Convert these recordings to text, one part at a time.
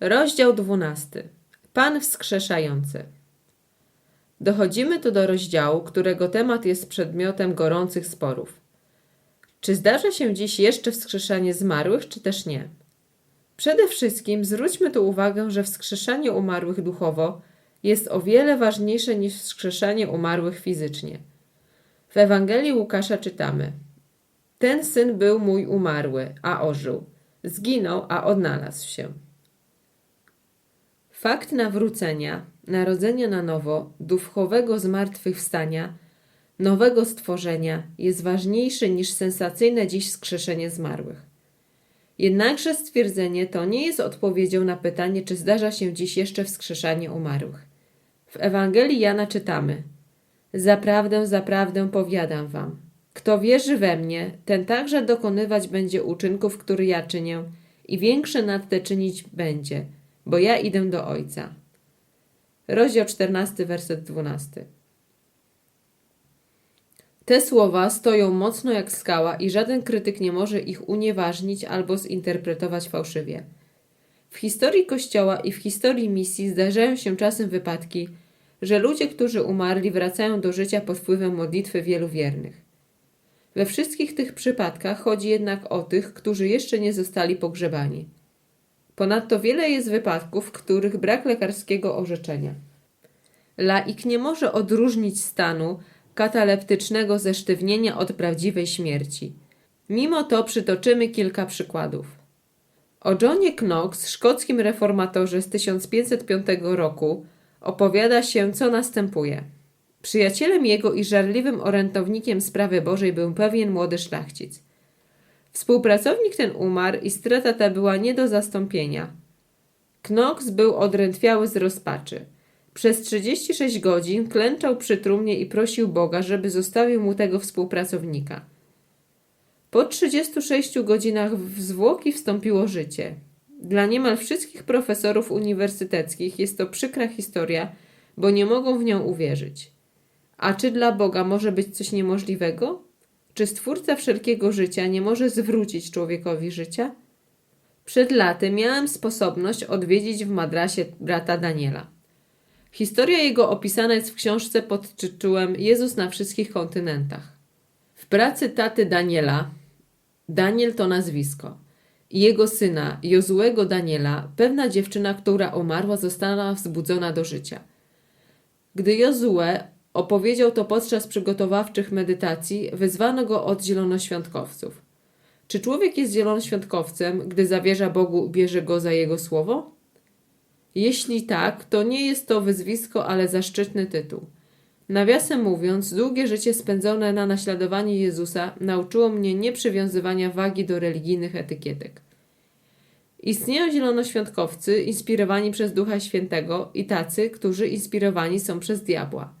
Rozdział 12. Pan wskrzeszający. Dochodzimy tu do rozdziału, którego temat jest przedmiotem gorących sporów. Czy zdarza się dziś jeszcze wskrzeszanie zmarłych, czy też nie? Przede wszystkim zwróćmy tu uwagę, że wskrzeszanie umarłych duchowo jest o wiele ważniejsze niż wskrzeszanie umarłych fizycznie. W Ewangelii Łukasza czytamy: Ten syn był mój umarły, a ożył. Zginął, a odnalazł się. Fakt nawrócenia, narodzenia na nowo, duchowego zmartwychwstania, nowego stworzenia jest ważniejszy niż sensacyjne dziś skrzeszenie zmarłych. Jednakże stwierdzenie to nie jest odpowiedzią na pytanie, czy zdarza się dziś jeszcze wskrzeszanie umarłych. W Ewangelii Jana czytamy: Zaprawdę, zaprawdę powiadam wam, kto wierzy we mnie, ten także dokonywać będzie uczynków, które ja czynię, i większe nad te czynić będzie, bo ja idę do Ojca. Rozdział 14, werset 12. Te słowa stoją mocno jak skała i żaden krytyk nie może ich unieważnić albo zinterpretować fałszywie. W historii Kościoła i w historii misji zdarzają się czasem wypadki, że ludzie, którzy umarli, wracają do życia pod wpływem modlitwy wielu wiernych. We wszystkich tych przypadkach chodzi jednak o tych, którzy jeszcze nie zostali pogrzebani. Ponadto wiele jest wypadków, w których brak lekarskiego orzeczenia. Laik nie może odróżnić stanu kataleptycznego ze sztywnienia od prawdziwej śmierci. Mimo to przytoczymy kilka przykładów. O Johnie Knox, szkockim reformatorze z 1505 roku, opowiada się, co następuje. Przyjacielem jego i żarliwym orędownikiem sprawy Bożej był pewien młody szlachcic. Współpracownik ten umarł i strata ta była nie do zastąpienia. Knox był odrętwiały z rozpaczy. Przez 36 godzin klęczał przy trumnie i prosił Boga, żeby zostawił mu tego współpracownika. Po 36 godzinach w zwłoki wstąpiło życie. Dla niemal wszystkich profesorów uniwersyteckich jest to przykra historia, bo nie mogą w nią uwierzyć. A czy dla Boga może być coś niemożliwego? Czy Stwórca wszelkiego życia nie może zwrócić człowiekowi życia? Przed laty miałem sposobność odwiedzić w Madrasie brata Daniela. Historia jego opisana jest w książce pod tytułem Jezus na wszystkich kontynentach. W pracy taty Daniela, Daniel to nazwisko, i jego syna, Jozułego Daniela, pewna dziewczyna, która umarła, została wzbudzona do życia. Gdy Jozue opowiedział to podczas przygotowawczych medytacji, wyzwano go od zielonoświątkowców. Czy człowiek jest zielonoświątkowcem, gdy zawierza Bogu, bierze go za jego słowo? Jeśli tak, to nie jest to wyzwisko, ale zaszczytny tytuł. Nawiasem mówiąc, długie życie spędzone na naśladowaniu Jezusa nauczyło mnie nieprzywiązywania wagi do religijnych etykietek. Istnieją zielonoświątkowcy inspirowani przez Ducha Świętego i tacy, którzy inspirowani są przez diabła.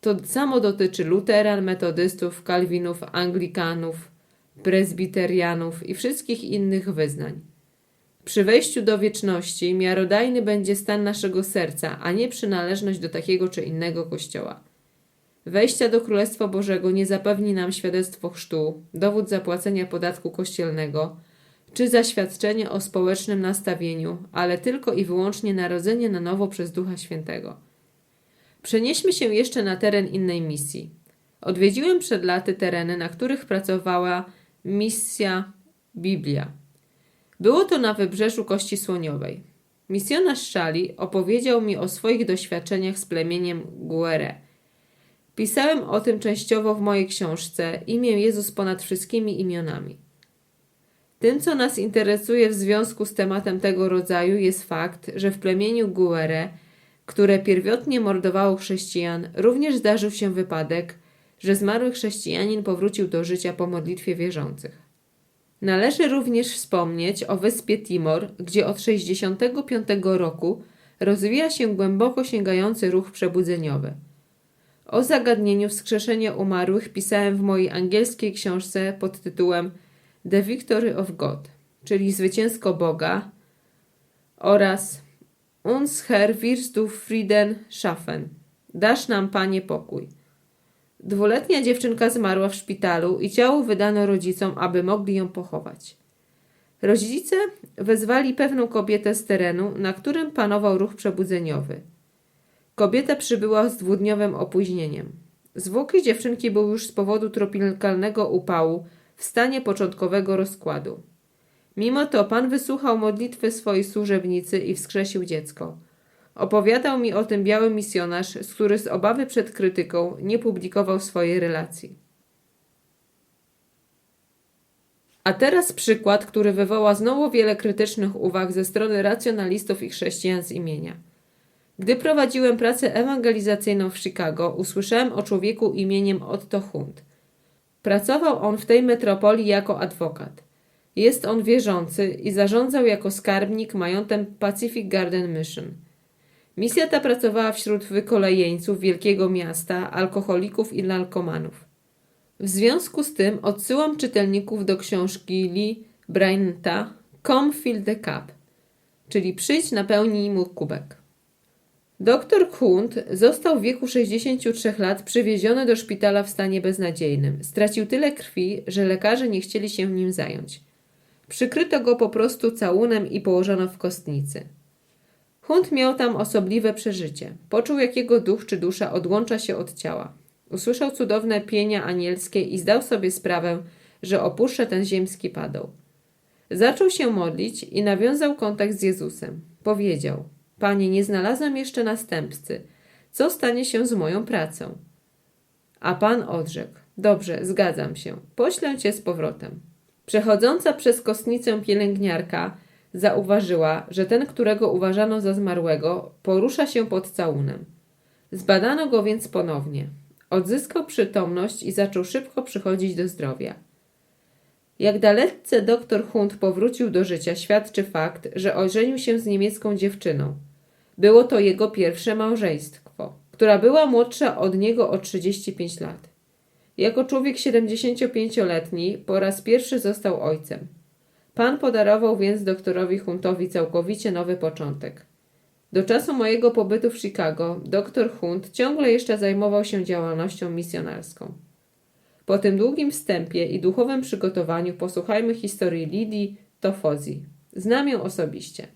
To samo dotyczy luteran, metodystów, kalwinów, anglikanów, prezbiterianów i wszystkich innych wyznań. Przy wejściu do wieczności miarodajny będzie stan naszego serca, a nie przynależność do takiego czy innego kościoła. Wejścia do Królestwa Bożego nie zapewni nam świadectwo chrztu, dowód zapłacenia podatku kościelnego czy zaświadczenie o społecznym nastawieniu, ale tylko i wyłącznie narodzenie na nowo przez Ducha Świętego. Przenieśmy się jeszcze na teren innej misji. Odwiedziłem przed laty tereny, na których pracowała misja Biblia. Było to na wybrzeżu Kości Słoniowej. Misjonarz Szali opowiedział mi o swoich doświadczeniach z plemieniem Guere. Pisałem o tym częściowo w mojej książce Imię Jezus ponad wszystkimi imionami. Tym, co nas interesuje w związku z tematem tego rodzaju, jest fakt, że w plemieniu Guere, które pierwotnie mordowało chrześcijan, również zdarzył się wypadek, że zmarły chrześcijanin powrócił do życia po modlitwie wierzących. Należy również wspomnieć o wyspie Timor, gdzie od 65 roku rozwija się głęboko sięgający ruch przebudzeniowy. O zagadnieniu wskrzeszenia umarłych pisałem w mojej angielskiej książce pod tytułem The Victory of God, czyli Zwycięsko Boga oraz Uns Herr wirst du Frieden schaffen. Dasz nam, Panie, pokój. Dwuletnia dziewczynka zmarła w szpitalu i ciało wydano rodzicom, aby mogli ją pochować. Rodzice wezwali pewną kobietę z terenu, na którym panował ruch przebudzeniowy. Kobieta przybyła z dwudniowym opóźnieniem. Zwłoki dziewczynki były już z powodu tropikalnego upału w stanie początkowego rozkładu. Mimo to pan wysłuchał modlitwy swojej służebnicy i wskrzesił dziecko. Opowiadał mi o tym biały misjonarz, który z obawy przed krytyką nie publikował swojej relacji. A teraz przykład, który wywoła znowu wiele krytycznych uwag ze strony racjonalistów i chrześcijan z imienia. Gdy prowadziłem pracę ewangelizacyjną w Chicago, usłyszałem o człowieku imieniem Otto Hund. Pracował on w tej metropolii jako adwokat. Jest on wierzący i zarządzał jako skarbnik majątem Pacific Garden Mission. Misja ta pracowała wśród wykolejeńców wielkiego miasta, alkoholików i narkomanów. W związku z tym odsyłam czytelników do książki Lee Brynta Come Fill the Cup, czyli przyjdź napełnij mu kubek. Doktor Hunt został w wieku 63 lat przywieziony do szpitala w stanie beznadziejnym. Stracił tyle krwi, że lekarze nie chcieli się nim zająć. Przykryto go po prostu całunem i położono w kostnicy. Hunt miał tam osobliwe przeżycie. Poczuł, jak jego duch czy dusza odłącza się od ciała. Usłyszał cudowne pienia anielskie i zdał sobie sprawę, że opuszcza ten ziemski padoł. Zaczął się modlić i nawiązał kontakt z Jezusem. Powiedział: Panie, nie znalazłem jeszcze następcy. Co stanie się z moją pracą? A pan odrzekł: Dobrze, zgadzam się. Poślę cię z powrotem. Przechodząca przez kostnicę pielęgniarka zauważyła, że ten, którego uważano za zmarłego, porusza się pod całunem. Zbadano go więc ponownie. Odzyskał przytomność i zaczął szybko przychodzić do zdrowia. Jak dalece doktor Hunt powrócił do życia, świadczy fakt, że ożenił się z niemiecką dziewczyną. Było to jego pierwsze małżeństwo, która była młodsza od niego o 35 lat. Jako człowiek 75-letni po raz pierwszy został ojcem. Pan podarował więc doktorowi Huntowi całkowicie nowy początek. Do czasu mojego pobytu w Chicago dr Hunt ciągle jeszcze zajmował się działalnością misjonarską. Po tym długim wstępie i duchowym przygotowaniu posłuchajmy historii Lidii Tofozi. Znam ją osobiście.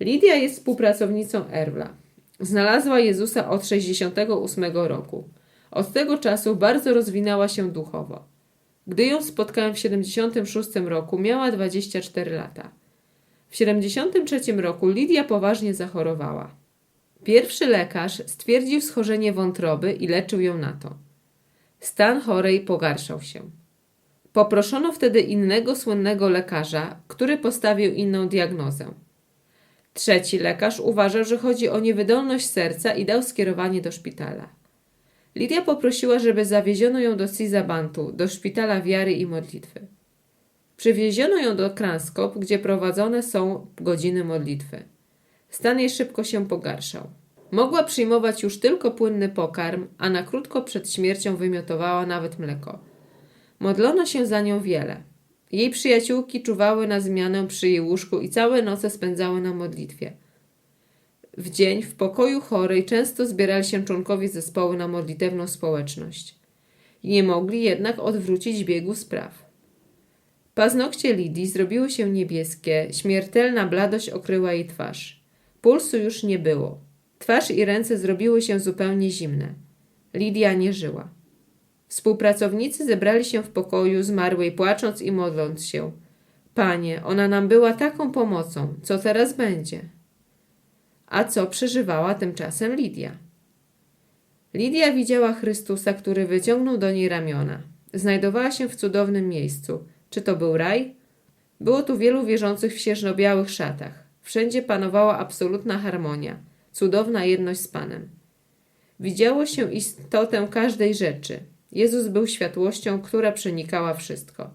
Lidia jest współpracownicą Erwla. Znalazła Jezusa od 68 roku. Od tego czasu bardzo rozwinęła się duchowo. Gdy ją spotkałem w 76 roku, miała 24 lata. W 73 roku Lidia poważnie zachorowała. Pierwszy lekarz stwierdził schorzenie wątroby i leczył ją na to. Stan chorej pogarszał się. Poproszono wtedy innego słynnego lekarza, który postawił inną diagnozę. Trzeci lekarz uważał, że chodzi o niewydolność serca i dał skierowanie do szpitala. Lidia poprosiła, żeby zawieziono ją do Sizabantu, do szpitala wiary i modlitwy. Przywieziono ją do Kranskop, gdzie prowadzone są godziny modlitwy. Stan jej szybko się pogarszał. Mogła przyjmować już tylko płynny pokarm, a na krótko przed śmiercią wymiotowała nawet mleko. Modlono się za nią wiele. Jej przyjaciółki czuwały na zmianę przy jej łóżku i całe noce spędzały na modlitwie. W dzień w pokoju chorej często zbierali się członkowie zespołu na modlitewną społeczność. Nie mogli jednak odwrócić biegu spraw. Paznokcie Lidii zrobiły się niebieskie, śmiertelna bladość okryła jej twarz. Pulsu już nie było. Twarz i ręce zrobiły się zupełnie zimne. Lidia nie żyła. Współpracownicy zebrali się w pokoju zmarłej, płacząc i modląc się. Panie, ona nam była taką pomocą, co teraz będzie? A co przeżywała tymczasem Lidia? Lidia widziała Chrystusa, który wyciągnął do niej ramiona. Znajdowała się w cudownym miejscu. Czy to był raj? Było tu wielu wierzących w sieżno-białych szatach. Wszędzie panowała absolutna harmonia, cudowna jedność z Panem. Widziało się istotę każdej rzeczy. Jezus był światłością, która przenikała wszystko.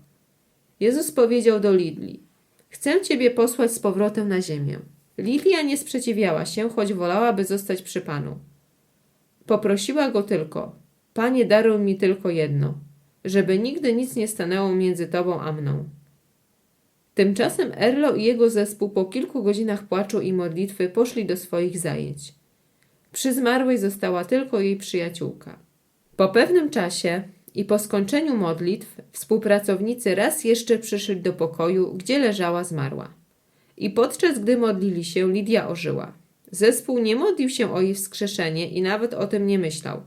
Jezus powiedział do Lidli: Chcę Ciebie posłać z powrotem na ziemię. Lilia nie sprzeciwiała się, choć wolałaby zostać przy Panu. Poprosiła go tylko: Panie, daruj mi tylko jedno, żeby nigdy nic nie stanęło między Tobą a mną. Tymczasem Erlo i jego zespół po kilku godzinach płaczu i modlitwy poszli do swoich zajęć. Przy zmarłej została tylko jej przyjaciółka. Po pewnym czasie I po skończeniu modlitw współpracownicy raz jeszcze przyszli do pokoju, gdzie leżała zmarła. I podczas gdy modlili się, Lidia ożyła. Zespół nie modlił się o jej wskrzeszenie i nawet o tym nie myślał.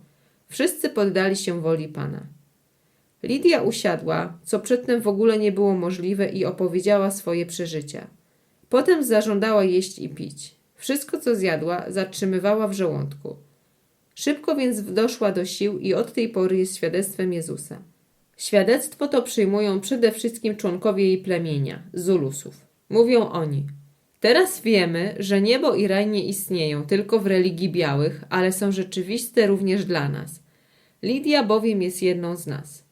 Wszyscy poddali się woli Pana. Lidia usiadła, co przedtem w ogóle nie było możliwe i opowiedziała swoje przeżycia. Potem zażądała jeść i pić. Wszystko, co zjadła, zatrzymywała w żołądku. Szybko więc doszła do sił i od tej pory jest świadectwem Jezusa. Świadectwo to przyjmują przede wszystkim członkowie jej plemienia, Zulusów. Mówią oni: Teraz wiemy, że niebo i raj nie istnieją tylko w religii białych, ale są rzeczywiste również dla nas. Lidia bowiem jest jedną z nas.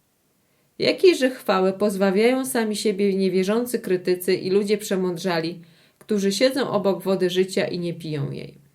Jakiejże chwały pozbawiają sami siebie niewierzący krytycy i ludzie przemądrzali, którzy siedzą obok wody życia i nie piją jej.